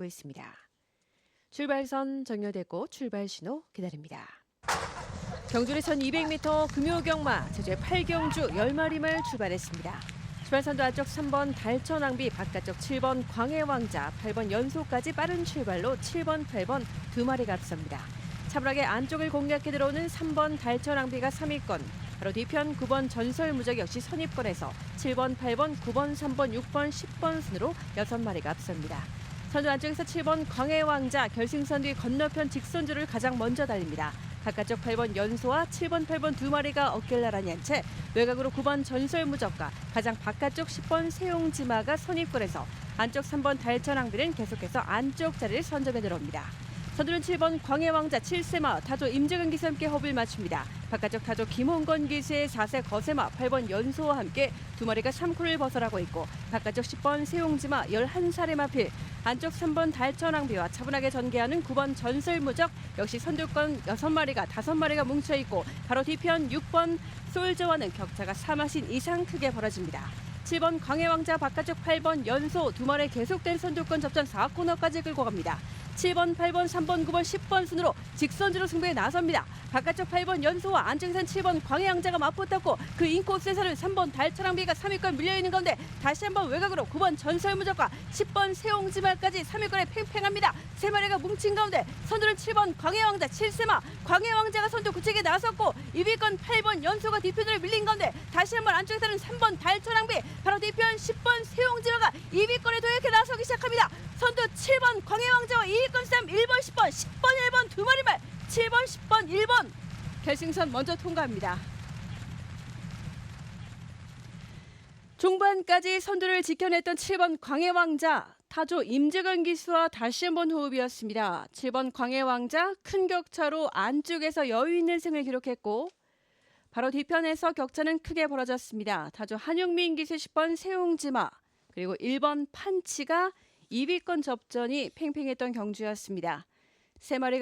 고 있습니다. 출발선 정렬됐고 출발 신호 기다립니다. 경주의 1200m 금요 경마 제주의 8경주 10마리말 출발했습니다. 출발선도 안쪽 3번 달천왕비 바깥쪽 7번 광해왕자 8번 연소까지 빠른 출발로 7번 8번 두 마리가 앞섭니다. 차분하게 안쪽을 공략해 들어오는 3번 달천왕비가 3위권 바로 뒤편 9번 전설무적 역시 선입권에서 7번 8번 9번 3번 6번 10번 순으로 6마리가 앞섭니다. 선두 안쪽에서 7번 광해왕자 결승선 뒤 건너편 직선주를 가장 먼저 달립니다. 바깥쪽 8번 연소와 7번 8번 두 마리가 어깨를 나란히 한 채 외곽으로 9번 전설무적과 가장 바깥쪽 10번 세용지마가 선입권에서 안쪽 3번 달천왕비는 계속해서 안쪽 자리를 선점해 들어옵니다. 선두는 7번 광해왕자 7세마 타조 임재근 기수 함께 허브를 맞춥니다. 바깥쪽 타조 김홍건 기수의 4세 거세마 8번 연소와 함께 두 마리가 3코를 벗어나고 있고 바깥쪽 10번 세용지마 11살의 마필 안쪽 3번 달천왕비와 차분하게 전개하는 9번 전설무적 역시 선두권 6마리가 5마리가 뭉쳐있고 바로 뒤편 6번 솔저와는 격차가 3마신 이상 크게 벌어집니다. 7번 광해왕자 바깥쪽 8번 연소 두 마리 계속된 선두권 접전 4코너까지 끌고 갑니다. 7번, 8번, 3번, 9번, 10번 순으로 직선주로 승부에 나섭니다. 바깥쪽 8번 연소와 안쪽에선 7번 광해양자가 맞붙었고 그 인코스에서는 3번 달천왕비가 3위권 밀려있는 가운데 다시 한번 외곽으로 9번 전설무적과 10번 세홍지말까지 3위권에 팽팽합니다. 세 마리가 뭉친 가운데 선두는 7번 광해왕자 7세마 광해왕자가 선두 구책에 나섰고 2위권 8번 연소가 뒤편으로 밀린 가운데 다시 한번 안쪽에 서는 3번 달천왕비 바로 뒤편 10번 세홍지마가 2위권에 도약해 나서기 시작합니다. 선두 7번 광해왕자와 2위권 싸움 1번 10번 10번 1번 두 마리말 7번 10번 1번 결승선 먼저 통과합니다. 중반까지 선두를 지켜냈던 7번 광해왕자 타조 임재건 기수와 다시 한번 호흡이었습니다. 7번 광해왕자 큰 격차로 안쪽에서 여유 있는 승을 기록했고 바로 뒤편에서 격차는 크게 벌어졌습니다. 타조 한용민 기수 10번 세웅지마 그리고 1번 판치가 2위권 접전이 팽팽했던 경주였습니다. 세 마리가